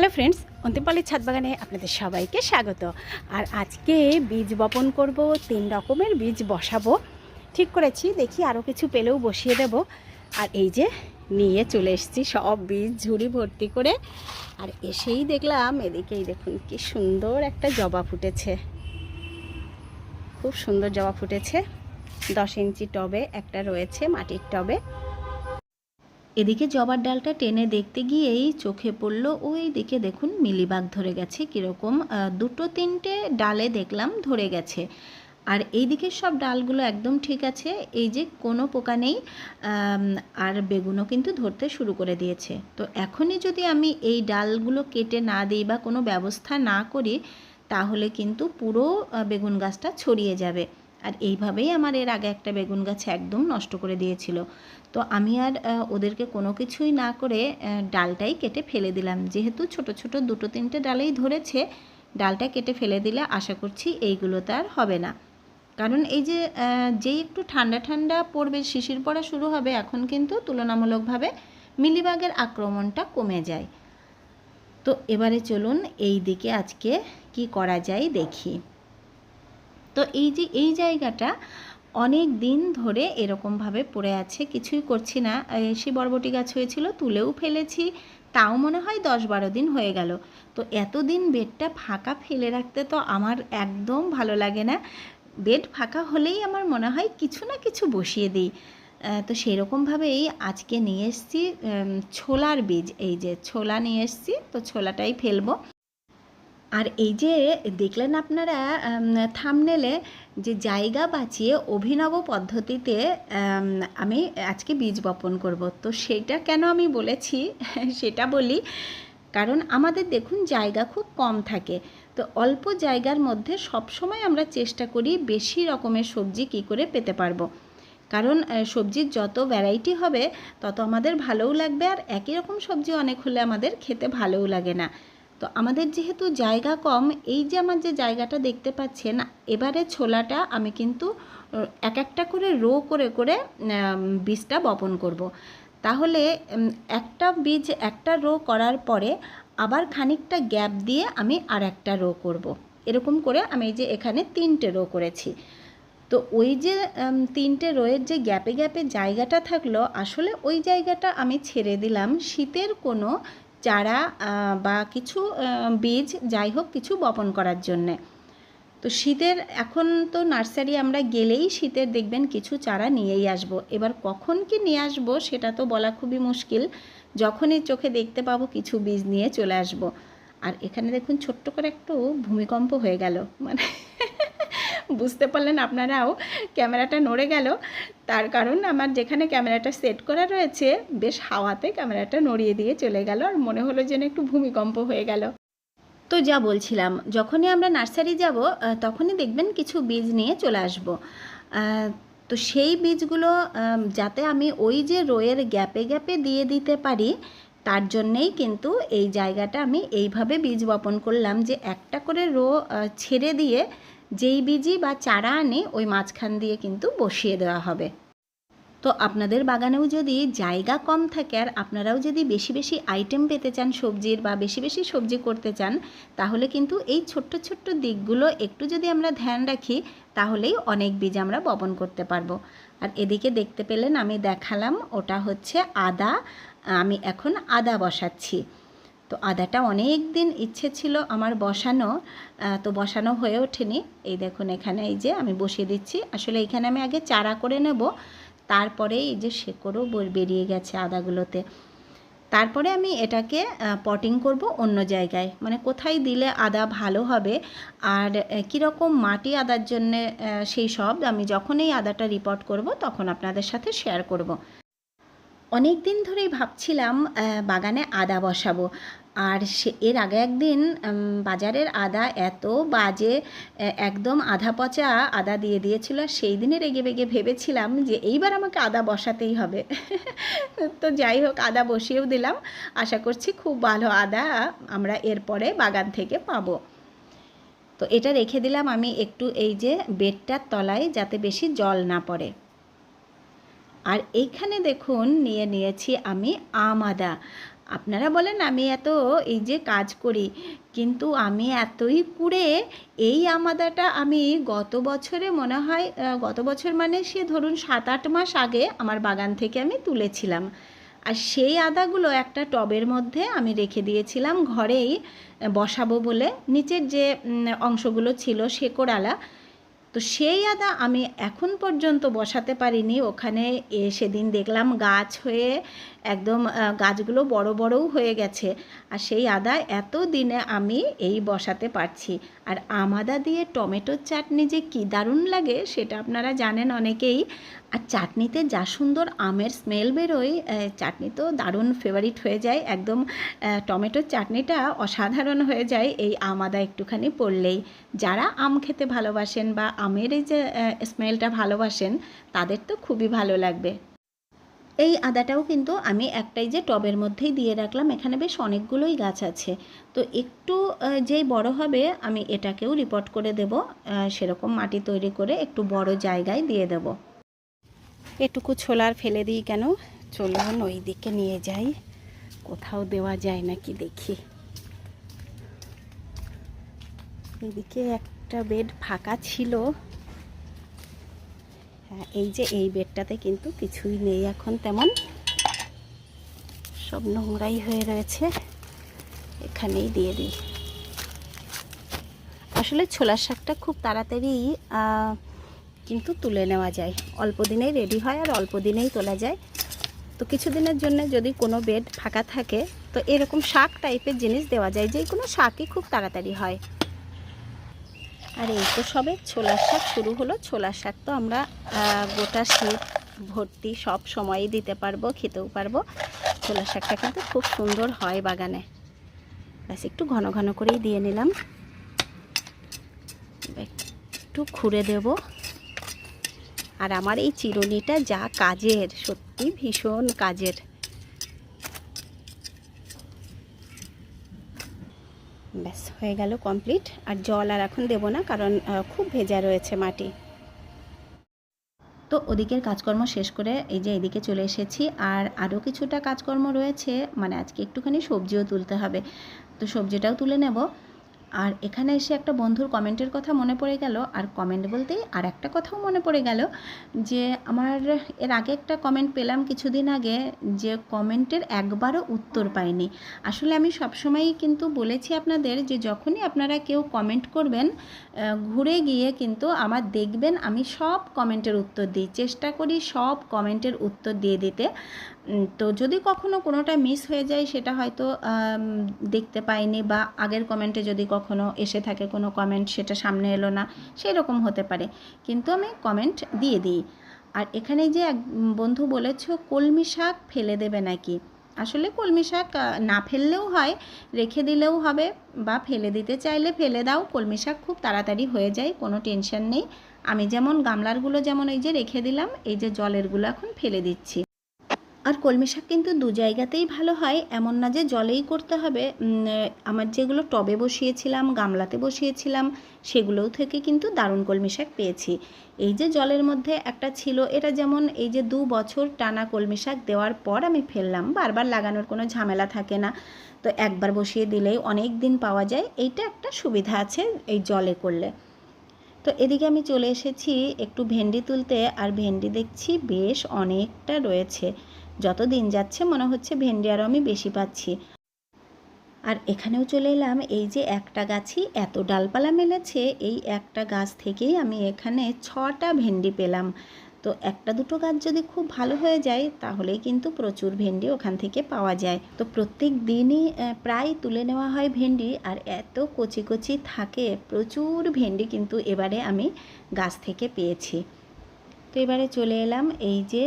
Hello friends অন্তিমপালির ছাদ বাগানে আপনাদের সবাইকে স্বাগত। আর আজকে বীজ বপন করব, তিন রকমের বীজ বসাবো। ঠিক করেছি, দেখি আরও কিছু পেলেও বসিয়ে দেব। আর এই যে নিয়ে চলে এসেছি সব বীজ ঝুড়ি ভর্তি করে। আর এসেই দেখলাম এদিকেই দেখুন কি সুন্দর একটা জবা ফুটেছে। খুব সুন্দর জবা ফুটেছে। দশ ইঞ্চি টবে একটা রয়েছে মাটির টবে। এদিকে জবার ডালটা টেনে দেখতে গিয়েই চোখে পড়ল, ওই দিকে দেখুন মিলিবাগ ধরে গেছে, কীরকম দুটো তিনটে ডালে দেখলাম ধরে গেছে। আর এই দিকের সব ডালগুলো একদম ঠিক আছে, এই যে কোনো পোকা নেই আর বেগুনও কিন্তু ধরতে শুরু করে দিয়েছে। তো এখনই যদি আমি এই ডালগুলো কেটে না দিই বা কোনো ব্যবস্থা না করি, তাহলে কিন্তু পুরো বেগুন গাছটা ছড়িয়ে যাবে। আর এইভাবেই আমার এর আগে একটা বেগুন গাছ একদম নষ্ট করে দিয়েছিল। তো আমি আর ওদেরকে কোনো কিছুই না করে ডালটাই কেটে ফেলে দিলাম। যেহেতু ছোট ছোট দুটো তিনটে ডালেই ধরেছে, ডালটা কেটে ফেলে দিলে আশা করছি এইগুলো তার হবে না। কারণ এই যে যেই একটু ঠান্ডা ঠান্ডা পড়বে, শিশির পড়া শুরু হবে, এখন কিন্তু তুলনামূলকভাবে মিলিবাগের আক্রমণটা কমে যায়। তো এবারে চলুন এই দিকে আজকে কি করা যায় দেখি। তো এই যে, এই জায়গাটা অনেক দিন ধরে এরকমভাবে পড়ে আছে, কিছুই করছি না। সে বরবটি গাছ হয়েছিল, তুলেও ফেলেছি, তাও মনে হয় দশ বারো দিন হয়ে গেল। তো এতদিন বেডটা ফাঁকা ফেলে রাখতে তো আমার একদম ভালো লাগে না। বেড ফাঁকা হলেই আমার মনে হয় কিছু না কিছু বসিয়ে দিই। তো সেরকমভাবেই আজকে নিয়ে এসেছি ছোলার বীজ, এই যে ছোলা নিয়ে এসেছি, তো ছোলাটাই ফেলব। আর এই যে দেখলেন আপনারা থামনেলে যে জায়গা বাঁচিয়ে অভিনব পদ্ধতিতে আমি আজকে বীজ বপন করব। তো সেটা কেন আমি বলেছি? সেটা বলি, কারণ আমাদের দেখুন জায়গা খুব কম থাকে। তো অল্প জায়গার মধ্যে সবসময় আমরা চেষ্টা করি বেশি রকমের সবজি কী করে পেতে পারব। কারণ সবজির যত ভ্যারাইটি হবে, তত আমাদের ভালোও লাগবে আর একই রকম সবজি অনেক হলে আমাদের খেতে ভালোও লাগে না। তো আমাদের যেহেতু জায়গা কম, এই যে আমার যে জায়গাটা দেখতে পাচ্ছেন, এবারে ছোলাটা আমি কিন্তু এক একটা করে রো করে করে বীজটা বপন করব। তাহলে একটা বীজ একটা রো করার পরে আবার খানিকটা গ্যাপ দিয়ে আমি আর একটা রো করব। এরকম করে আমি এই যে এখানে তিনটে রো করেছি তো ওই যে তিনটে রোয়ের যে গ্যাপে গ্যাপে জায়গাটা থাকল, আসলে ওই জায়গাটা আমি ছেড়ে দিলাম শীতের কোনো চারা বা কিছু বীজ, যাই হোক কিছু বপন করার জন্যে। তো শীতের, এখন তো নার্সারি আমরা গেলেই শীতের দেখবেন কিছু চারা নিয়েই আসব। এবার কখন কি নিয়ে আসব সেটা তো বলা খুবই মুশকিল। যখনই চোখে দেখতে পাবো কিছু বীজ নিয়ে চলে আসব। আর এখানে দেখুন ছোট্ট করে একটু ভূমিকম্প হয়ে গেল। মানে বুঝতে পারলেন আপনারাও, ক্যামেরাটা নড়ে গেল। তার কারণ আমার যেখানে ক্যামেরাটা সেট করা রয়েছে, বেশ হাওয়াতে ক্যামেরাটা নড়িয়ে দিয়ে চলে গেল আর মনে হলো যেন একটু ভূমিকম্প হয়ে গেল। তো যা বলছিলাম, যখনই আমরা নার্সারি যাব তখনই দেখবেন কিছু বীজ নিয়ে চলে আসব। তো সেই বীজগুলো যাতে আমি ওই যে রোয়ের গ্যাপে গ্যাপে দিয়ে দিতে পারি, তার জন্যেই কিন্তু এই জায়গাটা আমি এইভাবে বীজ বপন করলাম যে একটা করে রো ছেড়ে দিয়ে যেই বীজই বা চারা আনে, ওই মাঝখান দিয়ে কিন্তু বসিয়ে দেওয়া হবে। তো আপনাদের বাগানেও যদি জায়গা কম থাকে আর আপনারাও যদি বেশি বেশি আইটেম পেতে চান সবজির বা বেশি বেশি সবজি করতে চান, তাহলে কিন্তু এই ছোট্ট ছোট্ট দিকগুলো একটু যদি আমরা ধ্যান রাখি, তাহলেই অনেক বীজ আমরা বপন করতে পারব। আর এদিকে দেখতে পেলেন আমি দেখালাম, ওটা হচ্ছে আদা, আমি এখন আদা বসাচ্ছি। তো আদাটা অনেক দিন ইচ্ছে ছিল আমার বসানো তো বসানো হয়ে ওঠেনি। এই দেখুন এখানে এই যে আমি বসিয়ে দিচ্ছি। আসলে এখানে আমি আগে চারা করে নেব, তারপরে এই যে শেকড়ও বেরিয়ে গেছে আদাগুলোতে। তারপরে আমি এটাকে পটিং করব অন্য জায়গায়। মানে কোথায় দিলে আদা ভালো হবে আর কীরকম মাটি আদার জন্যে সেই সব আমি যখন এই আদাটা রিপোর্ট করব তখন আপনাদের সাথে শেয়ার করব। অনেক দিন ধরেই ভাবছিলাম বাগানে আদা বসাবো। আর সে, এর আগে একদিন বাজারের আদা এত বাজে একদম আধা পচা আদা দিয়ে দিয়েছিল। সেই দিনে রেগে বেগে ভেবেছিলাম যে এইবার আমাকে আদা বসাতেই হবে। তো যাই হোক, আদা বসিয়েও দিলাম। আশা করছি খুব ভালো আদা আমরা এরপরে বাগান থেকে পাবো। তো এটা রেখে দিলাম আমি একটু এই যে বেডটার তলায় যাতে বেশি জল না পড়ে। আর এইখানে দেখুন, নিয়ে নিয়েছি আমি আম আদা আপনারা বলেন, আমি এত এই যে কাজ করি, কিন্তু আমি এতই কুড়ে, এই আমাদাটা আমি গত বছরে মনে হয় গত বছর মানে সে ধরুন সাত আট মাস আগে আমার বাগান থেকে আমি তুলেছিলাম। আর সেই আদাগুলো একটা টবের মধ্যে আমি রেখে দিয়েছিলাম, ঘরেই বসাবো বলে। নিচের যে অংশগুলো ছিল, শেকড়ালা তো সেই আদা আমি এখন পর্যন্ত বসাতে পারিনি। ওখানে এ সেদিন দেখলাম গাছ হয়ে একদম গাছগুলো বড় বড়ও হয়ে গেছে। আর সেই আদা এত দিনে আমি এই বসাতে পারছি। আর আমাদা দিয়ে টমেটোর চাটনি যে কী দারুণ লাগে সেটা আপনারা জানেন অনেকেই। আর চাটনিতে যা সুন্দর আমের স্মেল বেরোয় চাটনি তো দারুণ ফেভারিট হয়ে যায়। একদম টমেটোর চাটনিটা অসাধারণ হয়ে যায় এই আমাদা একটুখানি পড়লেই। যারা আম খেতে ভালোবাসেন বা আমের এই যে স্মেলটা ভালোবাসেন, তাদের তো খুবই ভালো লাগবে। এই আদাটাও কিন্তু আমি একটাই যে টবের মধ্যেই দিয়ে রাখলাম, এখানে বেশ অনেকগুলোই গাছ আছে। তো একটু যেই বড় হবে, আমি এটাকেও রিপোর্ট করে দেব সেরকম মাটি তৈরি করে একটু বড় জায়গায় দিয়ে দেব। এটুকু ছোলার ফেলে দিই কেন? চলুন ওই দিকে নিয়ে যাই। কোথাও দেওয়া যায় নাকি দেখি। এদিকে একটা বেড ফাঁকা ছিল। হ্যাঁ এই যে এই বেডটাতে কিন্তু কিছুই নেই এখন তেমন। সব নোংরাই হয়ে রয়েছে। এখানেই দিয়ে দিই। আসলে ছোলার শাকটা খুব তাড়াতাড়ি কিন্তু তুলে নেওয়া যায়। অল্প দিনেই রেডি হয় আর অল্প দিনেই তোলা যায়। তো কিছুদিনের জন্য যদি কোনো বেড ফাঁকা থাকে, তো এরকম শাক টাইপের জিনিস দেওয়া যায়, যে কোনো শাকই খুব তাড়াতাড়ি হয়। আর এই তো সবে ছোলার শাক শুরু হলো। ছোলার শাক তো আমরা গোটা শীত, ভর্তি সব সময়ই দিতে পারব, খেতেও পারব। ছোলার শাকটা কিন্তু খুব সুন্দর হয় বাগানে। ব্যাস, একটু ঘন ঘন করেই দিয়ে নিলাম। একটু খুঁড়ে দেব। আর আমার এই চিরুনিটা যা কাজের, সত্যি ভীষণ কাজের। ব্যাস, হয়ে গেল কমপ্লিট আর জল আর এখন দেবো না, কারণ খুব ভেজা রয়েছে মাটি। তো ওদিকের কাজকর্ম শেষ করে এই যে এদিকে চলে এসেছি, আর আরও কিছুটা কাজকর্ম রয়েছে। মানে আজকে একটুখানি সবজিও তুলতে হবে। তো সবজিটাও তুলে নেব। আর এখানে এসে একটা বন্ধুর কমেন্টের কথা মনে পড়ে গেল, আর কমেন্ট বলতেই আর একটা কথাও মনে পড়ে গেল যে আমার এর আগে একটা কমেন্ট পেলাম কিছুদিন আগে যে কমেন্টের একবারও উত্তর পাইনি। আসলে আমি সবসময়ই কিন্তু বলেছি আপনাদের যে যখনই আপনারা কেউ কমেন্ট করবেন ঘুরে গিয়ে কিন্তু আমার দেখবেন আমি সব কমেন্টের উত্তর দিই। চেষ্টা করি সব কমেন্টের উত্তর দিয়ে দিতে। তো যদি কখনো কোনোটা মিস হয়ে যায় সেটা হয়তো দেখতে পাইনি বা আগের কমেন্টে যদি কখনো এসে থাকে কোনো কমেন্ট সেটা সামনে এলো না সেই রকম হতে পারে। কিন্তু আমি কমেন্ট দিয়ে দিই। আর এখানে যে এক বন্ধু বলেছ, কলমি শাক ফেলে দেবে নাকি? আসলে কলমি শাক না ফেললেও হয়, রেখে দিলেও হবে, বা ফেলে দিতে চাইলে ফেলে দাও। কলমি শাক খুব তাড়াতাড়ি হয়ে যায়, কোনো টেনশন নেই। আমি যেমন গামলারগুলো যেমন এই যে রেখে দিলাম, এই যে জলেরগুলো এখন ফেলে দিচ্ছি। আর কলমি শাক কিন্তু দু জায়গাতেই ভালো হয়। এমন না যে জলেই করতে হবে। আমার যেগুলো টবে বসিয়েছিলাম, গামলাতে বসিয়েছিলাম, সেগুলোও থেকে কিন্তু দারুণ কলমি শাক পেয়েছি। এই যে জলের মধ্যে একটা ছিল, এটা যেমন এই যে দু বছর টানা কলমি শাক দেওয়ার পর আমি ফেললাম। বারবার লাগানোর কোনো ঝামেলা থাকে না। তো একবার বসিয়ে দিলেই অনেক দিন পাওয়া যায়। এইটা একটা সুবিধা আছে এই জলে করলে। তো এদিকে আমি চলে এসেছি একটু ভেন্ডি তুলতে। আর ভেন্ডি দেখছি বেশ অনেকটা রয়েছে। যত দিন যাচ্ছে মনে হচ্ছে ভেন্ডি আরও আমি বেশি পাচ্ছি। আর এখানেও চলে এলাম, এই যে একটা গাছই এত ডালপালা মেলেছে, এই একটা গাছ থেকেই আমি এখানে ছটা ভেন্ডি পেলাম। তো একটা দুটো গাছ যদি খুব ভালো হয়ে যায়, তাহলেই কিন্তু প্রচুর ভেন্ডি ওখান থেকে পাওয়া যায়। তো প্রত্যেক দিনই প্রায় তুলে নেওয়া হয় ভেন্ডি, আর এত কচি কচি থাকে, প্রচুর ভেন্ডি কিন্তু এবারে আমি গাছ থেকে পেয়েছি। তো এবারে চলে এলাম, এই যে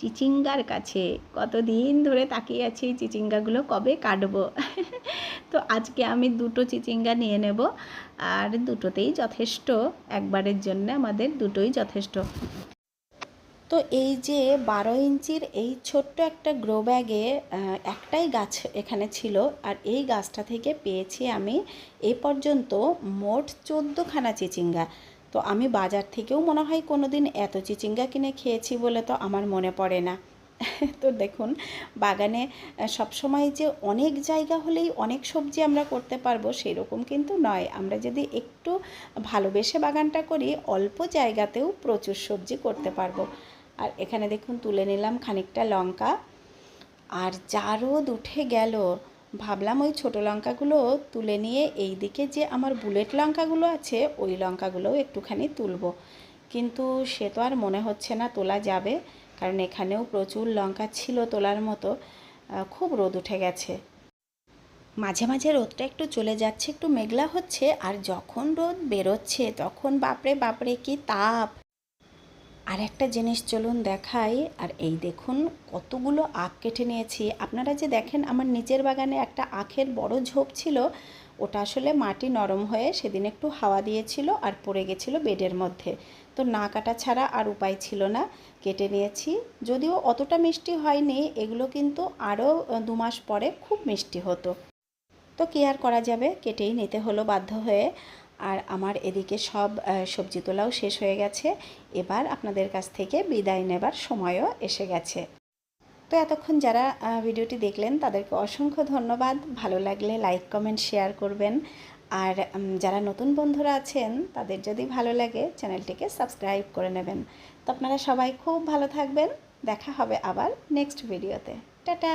চিচিঙ্গার কাছে। কতদিন ধরে তাকিয়ে আছি এই চিচিঙ্গাগুলো কবে কাটবো? তো আজকে আমি দুটো চিচিঙ্গা নিয়ে নেব। আর দুটোতেই যথেষ্ট, একবারের জন্য আমাদের দুটোই যথেষ্ট। তো এই যে বারো ইঞ্চির এই ছোট্ট একটা গ্রো ব্যাগে একটাই গাছ এখানে ছিল। আর এই গাছটা থেকে পেয়েছি আমি এ পর্যন্ত মোট চোদ্দোখানা চিচিঙ্গা। তো আমি বাজার থেকেও মনে হয় কোনো দিন এত চিচিঙ্গা কিনে খেয়েছি বলে তো আমার মনে পড়ে না। তো দেখুন, বাগানে সবসময় যে অনেক জায়গা হলেই অনেক সবজি আমরা করতে পারব সেরকম কিন্তু নয়। আমরা যদি একটু ভালোবেসে বাগানটা করি, অল্প জায়গাতেও প্রচুর সবজি করতে পারব। আর এখানে দেখুন, তুলে নিলাম খানিকটা লঙ্কা। আর যা রোদ উঠে গেল ভাবলাম ওই ছোটো লঙ্কাগুলো তুলে নিয়ে এই দিকে যে আমার বুলেট লঙ্কাগুলো আছে, ওই লঙ্কাগুলোও একটুখানি তুলব। কিন্তু সে তো আর মনে হচ্ছে না তোলা যাবে, কারণ এখানেও প্রচুর লঙ্কা ছিল তোলার মতো খুব রোদ উঠে গেছে। মাঝে মাঝে রোদটা একটু চলে যাচ্ছে, একটু মেঘলা হচ্ছে, আর যখন রোদ বেরোচ্ছে তখন বাপরে বাপরে কি তাপ! আর একটা জিনিস চলুন দেখাই, আর এই দেখুন কতগুলো আখ কেটে নিয়েছি। আপনারা যে দেখেন আমার নিজের বাগানে একটা আখের বড় ঝোপ ছিল, ওটা আসলে মাটি নরম হয়ে সেদিন একটু হাওয়া দিয়েছিল আর পড়ে গেছিল বেডের মধ্যে। তো না কাটা ছাড়া আর উপায় ছিল না, কেটে নিয়েছি। যদিও অতটা মিষ্টি হয়নি, এগুলো কিন্তু আরও দু মাস পরে খুব মিষ্টি হতো। তো কি আর করা যাবে? কেটেই নিতে হলো বাধ্য হয়ে। আর আমার এদিকে সব সবজি তোলাও শেষ হয়ে গেছে। এবার আপনাদের কাছ থেকে বিদায় নেবার সময়ও এসে গেছে। তো এতক্ষণ যারা ভিডিওটি দেখলেন, তাদেরকে অসংখ্য ধন্যবাদ। ভালো লাগলে লাইক, কমেন্ট, শেয়ার করবেন। আর যারা নতুন বন্ধুরা আছেন, তাদের যদি ভালো লাগে, চ্যানেলটিকে সাবস্ক্রাইব করে নেবেন। তো আপনারা সবাই খুব ভালো থাকবেন। দেখা হবে আবার নেক্সট ভিডিওতে। টাটা!